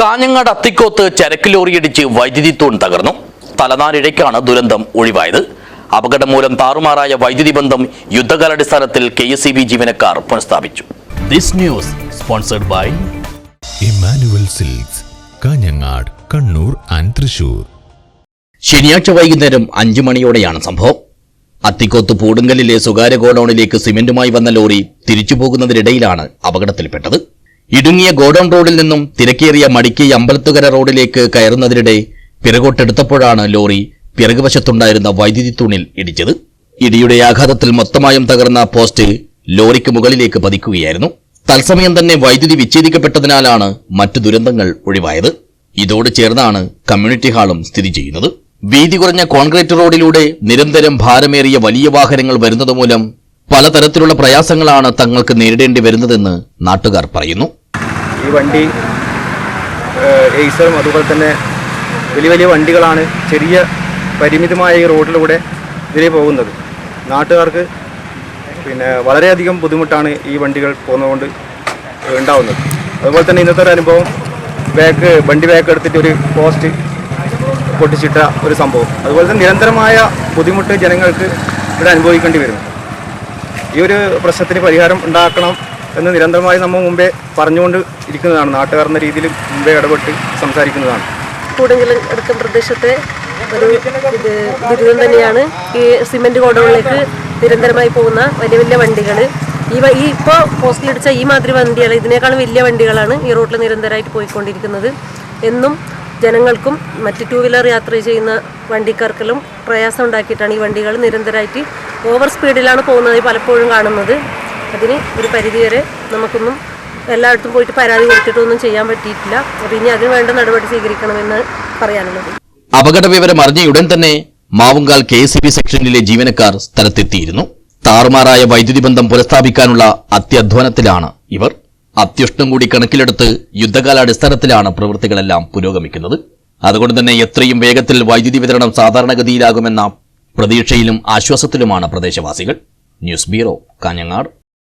കാഞ്ഞങ്ങാട് അത്തിക്കോത്ത് ചരക്ക് ലോറിയിടിച്ച് വൈദ്യുതി തൂൺ തകർന്നു. തലനാരിഴയ്ക്കാണ് ദുരന്തം ഒഴിവായത്. അപകടം മൂലം താറുമാറായ വൈദ്യുതി ബന്ധം യുദ്ധകാലാടിസ്ഥാനത്തിൽ കെ എസ് സി ബി ജീവനക്കാർ പുനഃസ്ഥാപിച്ചു. This news sponsored by Emmanuel silks Kanhangad Kannur and Thrissur. ശനിയാഴ്ച വൈകുന്നേരം അഞ്ചു മണിയോടെയാണ് സംഭവം. അത്തിക്കോത്ത് പൂടുങ്കലിലെ സ്വകാര്യ ഗോഡൌണിലേക്ക് സിമെന്റുമായി വന്ന ലോറി തിരിച്ചു പോകുന്നതിനിടയിലാണ് അപകടത്തിൽപ്പെട്ടത്. ഇടുങ്ങിയ ഗോഡൌൺ റോഡിൽ നിന്നും തിരക്കേറിയ മടിക്കി അമ്പലത്തുകര റോഡിലേക്ക് കയറുന്നതിനിടെ പിറകോട്ടെടുത്തപ്പോഴാണ് ലോറി പിറകുവശത്തുണ്ടായിരുന്ന വൈദ്യുതി തൂണിൽ ഇടിച്ചത്. ഇടിയുടെ ആഘാതത്തിൽ മൊത്തമായും തകർന്ന പോസ്റ്റ് ലോറിക്ക് മുകളിലേക്ക് പതിക്കുകയായിരുന്നു. തത്സമയം തന്നെ വൈദ്യുതി വിച്ഛേദിക്കപ്പെട്ടതിനാലാണ് മറ്റു ദുരന്തങ്ങൾ ഒഴിവായത്. ഇതോട് ചേർന്നാണ് കമ്മ്യൂണിറ്റി ഹാളും സ്ഥിതി ചെയ്യുന്നത്. വീതി കുറഞ്ഞ കോൺക്രീറ്റ് റോഡിലൂടെ നിരന്തരം ഭാരമേറിയ വലിയ വാഹനങ്ങൾ വരുന്നത് മൂലം പലതരത്തിലുള്ള പ്രയാസങ്ങളാണ് തങ്ങൾക്ക് നേരിടേണ്ടി വരുന്നതെന്ന് നാട്ടുകാർ പറയുന്നു. ഈ വണ്ടി എയ്സറും അതുപോലെ തന്നെ വലിയ വലിയ വണ്ടികളാണ് ചെറിയ പരിമിതമായ ഈ റോഡിലൂടെ ഇതിലേ പോകുന്നത്. നാട്ടുകാർക്ക് പിന്നെ വളരെയധികം ബുദ്ധിമുട്ടാണ് ഈ വണ്ടികൾ പോകുന്നതുകൊണ്ട് ഉണ്ടാവുന്നത്. അതുപോലെ തന്നെ ഇന്നത്തെ ഒരു അനുഭവം ബാക്ക് വണ്ടി ബാക്ക് എടുത്തിട്ട് ഒരു പോസ്റ്റ് പൊട്ടിച്ചിട്ട ഒരു സംഭവം. അതുപോലെ തന്നെ നിരന്തരമായ ബുദ്ധിമുട്ട് ജനങ്ങൾക്ക് ഇവിടെ അനുഭവിക്കേണ്ടി വരുന്നു. ഈ ഒരു പ്രശ്നത്തിന് പരിഹാരം ഉണ്ടാക്കണം എന്ന് നിരന്തരമായി നമ്മൾ മുമ്പേ പറഞ്ഞുകൊണ്ട് ഇരിക്കുന്നതാണ്. നാട്ടുകാർ എന്ന രീതിയിൽ മുമ്പേ ഇടപെട്ട് സംസാരിക്കുന്നതാണ്. കൂടെങ്കിലും അടുത്ത പ്രദേശത്തെ ഒരു ഇത് ദുരിതം തന്നെയാണ്. ഈ സിമെന്റ് ഗോഡൗണിലേക്ക് നിരന്തരമായി പോകുന്ന വലിയ വലിയ വണ്ടികൾ ഈ ഈ ഇപ്പോൾ പോസ്റ്റിലിടിച്ച ഈ മാതിരി വണ്ടികൾ ഇതിനേക്കാളും വലിയ വണ്ടികളാണ് ഈ റോട്ടിൽ നിരന്തരമായിട്ട് പോയിക്കൊണ്ടിരിക്കുന്നത്. എന്നും ജനങ്ങൾക്കും മറ്റ് ടൂ വീലർ യാത്ര ചെയ്യുന്ന വണ്ടിക്കാർക്കെല്ലാം പ്രയാസം ഉണ്ടാക്കിയിട്ടാണ് ഈ വണ്ടികൾ നിരന്തരമായിട്ട് ഓവർ സ്പീഡിലാണ് പോകുന്നത് പലപ്പോഴും കാണുന്നത്. അതിന് ഒരു പരിധിവരെ നമുക്കൊന്നും എല്ലായിടത്തും പോയിട്ട് പരാതി കൊടുത്തിട്ടൊന്നും ചെയ്യാൻ പറ്റിയിട്ടില്ല. അപ്പൊ ഇനി അതിന് വേണ്ട നടപടി സ്വീകരിക്കണമെന്ന് പറയാനുള്ളത്. അപകട വിവരം അറിഞ്ഞ ഉടൻ തന്നെ മാവുങ്കാൽ കെ എസ് ബി സെക്ഷനിലെ ജീവനക്കാർ സ്ഥലത്തെത്തിയിരുന്നു. താറുമാറായ വൈദ്യുതി ബന്ധം പുനഃസ്ഥാപിക്കാനുള്ള അത്യധ്വാനത്തിലാണ് ഇവർ. അത്യുഷ്ണം കൂടി കണക്കിലെടുത്ത് യുദ്ധകാലാടിസ്ഥാനത്തിലാണ് പ്രവൃത്തികളെല്ലാം പുരോഗമിക്കുന്നത്. അതുകൊണ്ട് തന്നെ എത്രയും വേഗത്തിൽ വൈദ്യുതി വിതരണം സാധാരണഗതിയിലാകുമെന്ന പ്രതീക്ഷയിലും ആശ്വാസത്തിലുമാണ് പ്രദേശവാസികൾ. News bureau Kanhangad.